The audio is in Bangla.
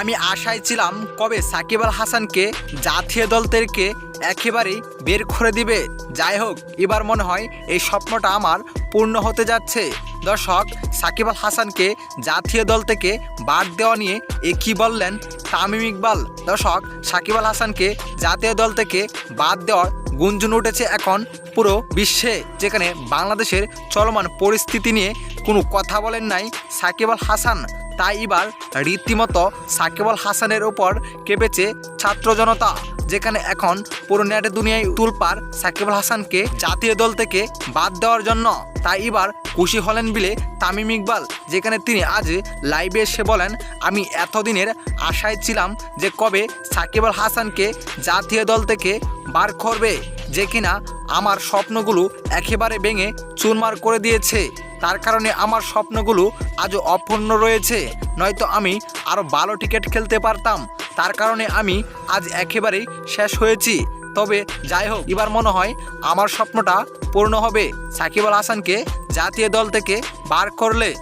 আমি আশায় ছিলাম কবে সাকিব আল হাসানকে জাতীয় দল থেকে একেবারেই বের করে দিবে। যাই হোক, এবার মনে হয় এই স্বপ্নটা আমার পূর্ণ হতে যাচ্ছে। দর্শক, সাকিব আল হাসানকে জাতীয় দল থেকে বাদ দেওয়া নিয়ে এ কী বললেন তামিম ইকবাল? দর্শক, সাকিব আল হাসানকে জাতীয় দল থেকে বাদ দেওয়ার গুঞ্জন উঠেছে এখন পুরো বিশ্বে, যেখানে বাংলাদেশের চলমান পরিস্থিতি নিয়ে কোনো কথা বলেন নাই সাকিব আল হাসান। তাই এবার রীতিমতো সাকিব আল হাসানের উপর কেঁপেছে ছাত্র জনতা, যেখানে এখন পুরো নেট দুনিয়ায় তুলপার সাকিব আল হাসানকে জাতীয় দল থেকে বাদ দেওয়ার জন্য। তাই এবার খুশি হলেন বিলে তামিম ইকবাল, যেখানে তিনি আজ লাইভে এসে বলেন, আমি এতদিনের আশায় ছিলাম যে কবে সাকিব আল হাসানকে জাতীয় দল থেকে বার করবে, যে কিনা আমার স্বপ্নগুলো একেবারে ভেঙে চুরমার করে দিয়েছে। তার কারণে আমার স্বপ্নগুলো আজও অপূর্ণ রয়েছে। নয়তো আমি আরও ভালো ক্রিকেট খেলতে পারতাম। তার কারণে আমি আজ একেবারেই শেষ হয়েছি। তবে যাই হোক, এবার মনে হয় আমার স্বপ্নটা পূর্ণ হবে। সাকিব আল হাসানকে জাতীয় দল থেকে বার করলে